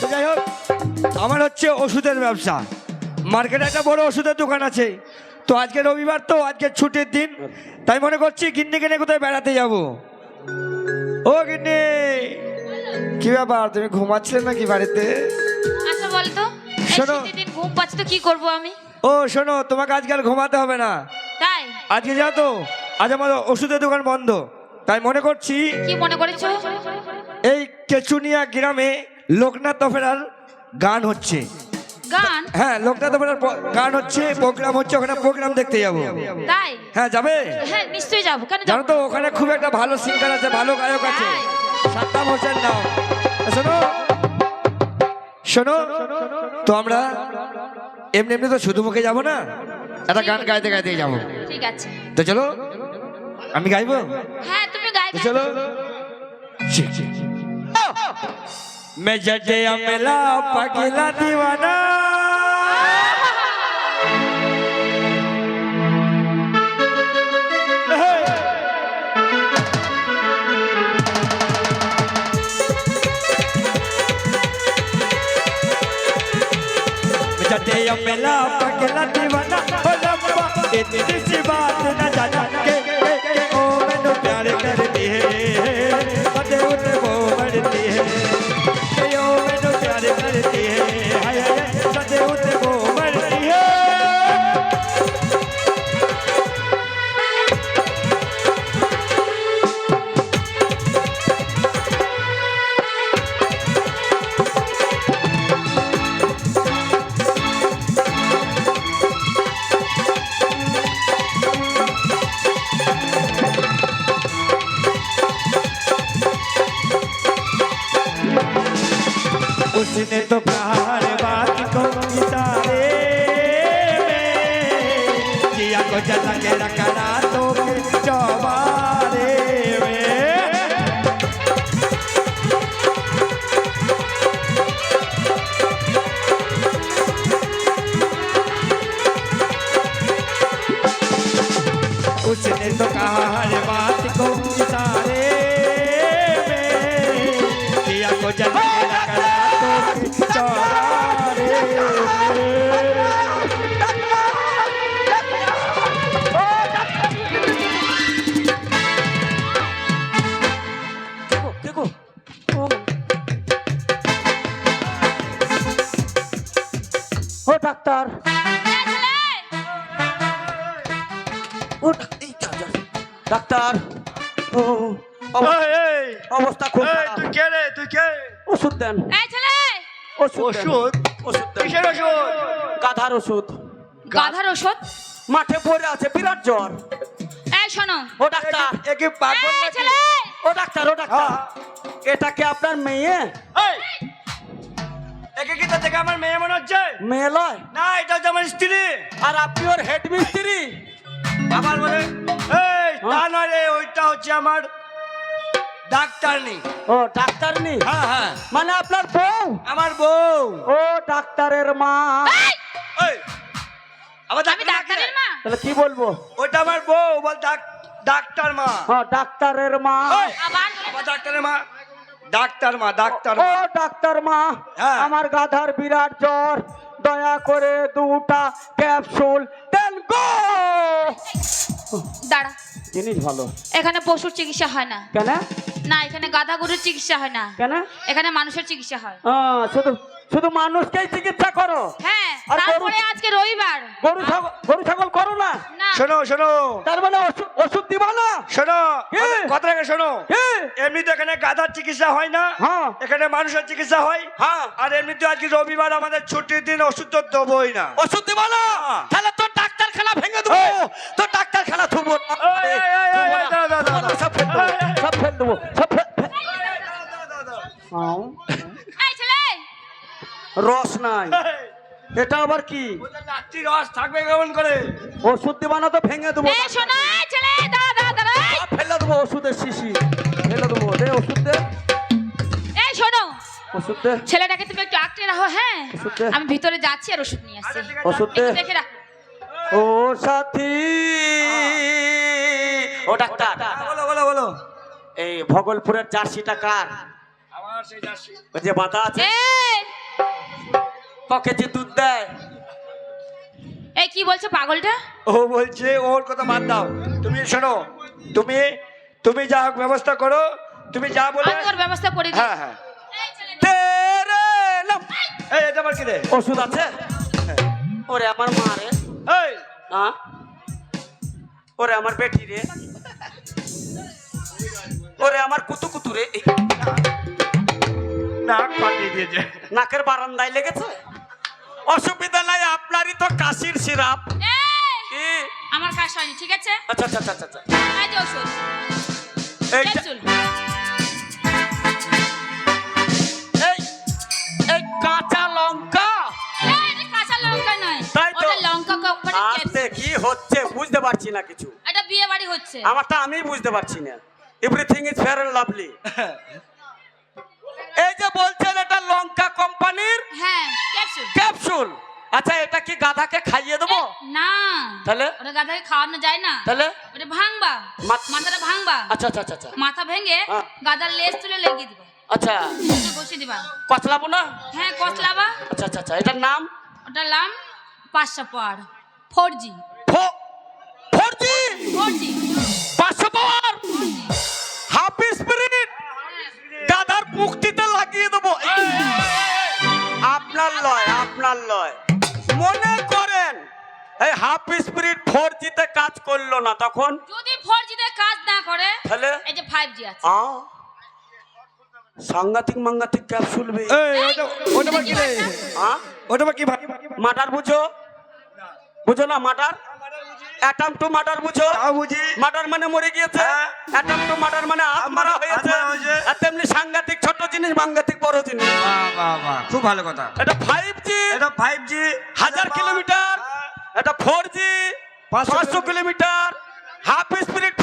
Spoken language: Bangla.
তো যাই হোক আমার হচ্ছে ওষুধের ব্যবসা। মার্কেটে একটা বড় ওষুধের দোকান আছে। তো আজকে রবিবার তো আজকে ছুটির দিন। তাই মনে করছি গিন্নি কিনে কোথায় বেড়াতে যাব? ও গিন্নি কি ব্যাপার? তুমি ঘুমাচ্ছিলে নাকি বাড়িতে? আচ্ছা বলতো শোনো। দিন ঘুম পাচ্ছে তো কি করব আমি? ও শোনো তোমাকে আজকাল ঘুমাতে হবে না। তাই? আজকে যাও তো আজ আমার ওষুধের দোকান বন্ধ। তাই মনে করছি কি মনে করেছ? এই কেচুনিয়া গ্রামে লোকনাথ দফেরার গান হচ্ছে। গান? হ্যাঁ লোকনাথ দফেরার গান হচ্ছে প্রোগ্রাম হচ্ছে ওখানে প্রোগ্রাম দেখতে যাব। তাই? হ্যাঁ যাবে? হ্যাঁ নিশ্চয়ই যাব। কেন জানো তো ওখানে খুব একটা ভালো সিঙ্গার আছে ভালো গায়ক আছে। সাদ্দাম হোসেন নাম শোনো। শোনো। তো আমরা এমনি এমনি তো শুধু মুখে যাব না একটা গান গাইতে গাইতে যাব। ঠিক আছে। তো চলো আমি গাইবো? হ্যাঁ তুমি গাইবে। চলো। मैं जजे अमला पगला दीवाना। जजे अमला पगला दीवाना। इतनी सी बात न जाना के। में जिया को जला के रखना तो के चौबारे में उसने तो कहा हर ডাক্তার। ও। ডাক্তার। ও অবস্থা খুব তুই কে রে তুই কে? ওষুধ দেন। এই ছেলে! ওষুধ ওষুধ? ওষুধ কিসের ওষুধ? গাধার ওষুধ। গাধার ওষুধ? মাঠে পড়ে আছে বিরাট জ্বর। এই শোনো। ও ডাক্তার। এ কি পাগল নাকি? ও ডাক্তার ও ডাক্তার। হ্যাঁ। এটা কি আপনার মেয়ে? এই, একে কি থেকে আমার মেয়ে মনে হচ্ছে? মেয়ে লয়? না এটা হচ্ছে আমার স্ত্রী। আর আপনি ওর হেড মিস্ত্রি আবার বলে এই তা নয় রে ওইটা হচ্ছে আমার ডাক্তারনি। ও ডাক্তার নি হ্যাঁ হ্যাঁ। মানে আপনার বউ? আমার বউ। ও ডাক্তারের মা। ডাক্তারের মা। তাহলে কি বলব? ওইটা আমার বউ বল ডাক- ডাক্তার মা। হ্যাঁ ডাক্তারের মা। আবার ডাক্তারের মা। ডাক্তার মা ডাক্তার ও ডাক্তার মা হ্যাঁ। আমার গাধার বিরাট জ্বর দয়া করে দুটা ক্যাপসুল দেন গো। দাঁড়া। জিনিস ভালো। এখানে পশুর চিকিৎসা হয় না। কেন? না এখানে গাধা গরুর চিকিৎসা হয় না। কেন? এখানে মানুষের চিকিৎসা হয়। শুধু শুধু মানুষকেই চিকিৎসা করো? হ্যাঁ আর তারপরে আজকে রবিবার। গরু ছাগল গরু ছাগল করো না? শোনো শোনো। তার মানে ওষুধ দিবা না? শোনো কি? কথা রেখে শোনো। কি? এমনি তো এখানে গাধার চিকিৎসা হয় না। হ্যাঁ। এখানে মানুষের চিকিৎসা হয়। হ্যাঁ। আর এমনিতে আজকে রবিবার আমাদের ছুটির দিন ওষুধ তো দেবোই না। ওষুধ দিবা না? হ্যাঁ। তাহলে তোর ডাক্তারখানা ভেঙে দেবো। তোর ডাক্তারখানা থুবো। সব ফেল দেবো সব ফেল দেবো সব রস নাই। এটা আবার কি? রস থাকবে কেমন করে? ওষুধ দিবা না তো ভেঙে দেবো। ছেলে ফেলে দেবো ওষুধের শিশি। ফেলে দেবো দে ওষুধ দে। এই শোনো। ওষুধ দে। ছেলেটাকে তুমি একটু আঁকড়ে রাখো হ্যাঁ? আমি ভিতরে যাচ্ছি আর ওষুধ নিয়ে আসছি। আচ্ছা। ওষুধ দে। দেখে রাখো। ও সাথী। ও ডাক্তার। হ্যাঁ, বলো বলো বলো। এই ভগলপুরের জার্সিটা কার? আমার সেই যাচ্ছি ওই যে বাতা আছে। কেজি দুধ দেয়। এই কি বলছে পাগলটা? ও বলছে ওর কথা বাদ দাও। তুমি শোনো তুমি তুমি যা হোক ব্যবস্থা করো তুমি যা বলে আমি ওর ব্যবস্থা করে দিই। হ্যাঁ হ্যাঁ। এই তেরে নাম। এই এটা কি রে? ওষুধ আছে? ওরে আমার মা রে। এই! হ্যাঁ ওরে আমার বেটি রে। ওরে আমার কুতু কুতু রে। নাক ফাটিয়ে দিয়েছে। নাকের বারান্দায় লেগেছে? অসুবিধা নাই আপনারই তো কাশির সিরাপ। এই, আমার কাজ হয়নি ঠিক আছে? আচ্ছা আচ্ছা আচ্ছা আচ্ছা। এই কি হচ্ছে বুঝতে পারছি না কিছু। এটা বিয়ে বাড়ি হচ্ছে। আমারটা আমি বুঝতে পারছি না। Everything is fair and lovely এই যে বলছেন এটা লঙ্কা কোম্পানির হ্যাঁ ক্যাপসুল ক্যাপসুল। আচ্ছা এটা কি গাধাকে খাইয়ে দেবো? না। তাহলে? ওটা গাধাকে খাওয়ানো যায় না। তাহলে? ওটা ভাঙবা। মা- মাথাটা ভাঙবা। আচ্ছা আচ্ছা আচ্ছা আচ্ছা। মাথা ভেঙে হ্যাঁ। গাদার লেজ তুলে লেগে দিবা। আচ্ছা। একটু বসিয়ে দিবা। কচলাবো না? হ্যাঁ কসলাবা আচ্ছা আচ্ছা আচ্ছা। এটার নাম? ওটা নাম পাঁচশো power four G four G four G পাঁচশো পাওয়ার? Half spirit. গাধার মুক্তিতে লাগিয়ে দেবো। আপনার লয় আপনার লয়। মনে করেন এই হাফ স্পিরিট ফোর জিতে কাজ করল না তখন? যদি ফোর জিতে কাজ না করে তাহলে? এই যে ফাইভ জি আছে। আ? সাংঘাতিক মাঙ্গাতিক ক্যাপসুল ওটা ওটা কি রে? আ? ওটা আবার কি ভাই? মাটার বুঝো। বুঝো না মাটার অ্যাটাম টু বুঝো? বুঝি। মার্ডার মানে মরে গিয়েছে। হ্যাঁ। অ্যাটাম টু মার্ডার মানে হাত মারা হাত হয়েছে। আর তেমনি সাংঘাতিক ছোট জিনিস সাংঘাতিক বড় জিনিস। খুব ভালো কথা। এটা ফাইভ জি এটা ফাইভ জি হাজার কিলোমিটার। এটা ফোর জি পাঁচশো পাঁচশো কিলোমিটার। Half spirit